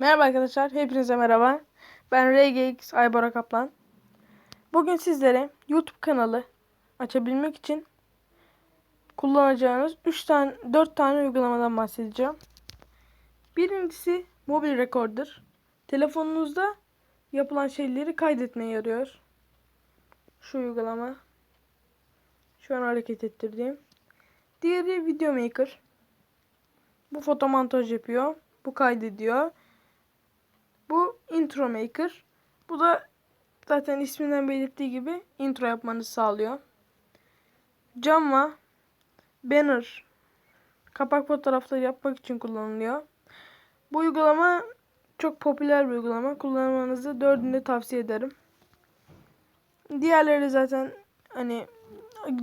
Merhaba arkadaşlar, hepinize merhaba. Ben RGX Aybora Kaplan. Bugün sizlere YouTube kanalı açabilmek için kullanacağınız 3 tane 4 tane uygulamadan bahsedeceğim. Birincisi Mobil Recorder. Telefonunuzda yapılan şeyleri kaydetmeye yarıyor. Şu uygulama. Şu an hareket ettirdiğim. Diğeri Video Maker. Bu foto montaj yapıyor. Bu kaydediyor. Bu intro maker. Bu da zaten isminden belirttiği gibi intro yapmanızı sağlıyor. Canva banner kapak fotoğrafları yapmak için kullanılıyor. Bu uygulama çok popüler bir uygulama. Kullanmanızı dördünde tavsiye ederim. Diğerleri zaten hani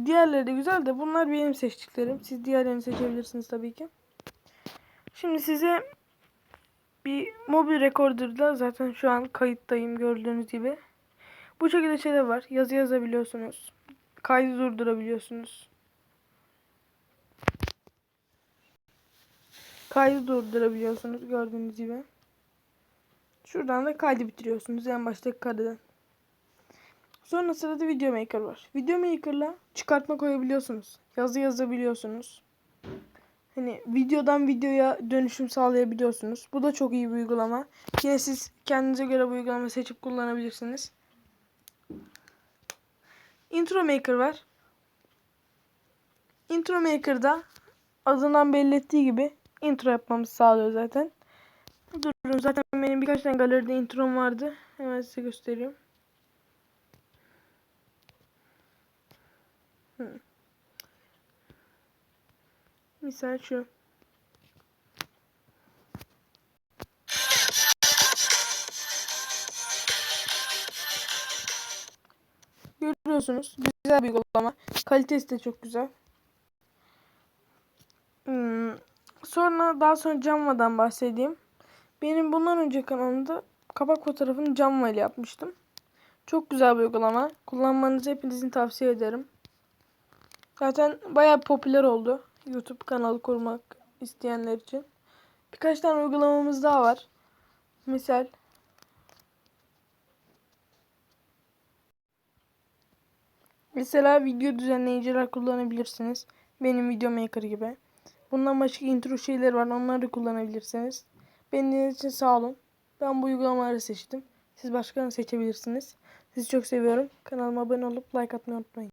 diğerleri de güzel de bunlar benim seçtiklerim. Siz diğerlerini seçebilirsiniz tabii ki. Şimdi size bir mobil rekorderda zaten şu an kayıttayım gördüğünüz gibi. Bu şekilde şeyler var. Yazı yazabiliyorsunuz. Kaydı durdurabiliyorsunuz. Kaydı durdurabiliyorsunuz gördüğünüz gibi. Şuradan da kaydı bitiriyorsunuz en baştaki kareden. Sonra sırada Video Maker var. Video Maker'la çıkartma koyabiliyorsunuz. Yazı yazabiliyorsunuz. Hani videodan videoya dönüşüm sağlayabiliyorsunuz. Bu da çok iyi bir uygulama. Yine siz kendinize göre bu uygulamayı seçip kullanabilirsiniz. Intro Maker var. Intro Maker'da adından belli ettiği gibi intro yapmamızı sağlıyor zaten. Durun zaten benim birkaç tane galeride introm vardı. Hemen size göstereyim. Hmm. Misal şu. Görüyorsunuz. Güzel bir uygulama. Kalitesi de çok güzel. Hmm. Sonra daha sonra Canva'dan bahsedeyim. Benim bundan önce kanalımda kapak fotoğrafını Canva ile yapmıştım. Çok güzel bir uygulama. Kullanmanızı hepinizin tavsiye ederim. Zaten bayağı popüler oldu. YouTube kanalı kurmak isteyenler için. Birkaç tane uygulamamız daha var. Misal Mesela video düzenleyiciler kullanabilirsiniz. Benim Video Maker gibi. Bundan başka intro şeyler var. Onları kullanabilirsiniz. Benim için sağ olun. Ben bu uygulamaları seçtim. Siz başkalarını seçebilirsiniz. Sizi çok seviyorum. Kanalıma abone olup like atmayı unutmayın.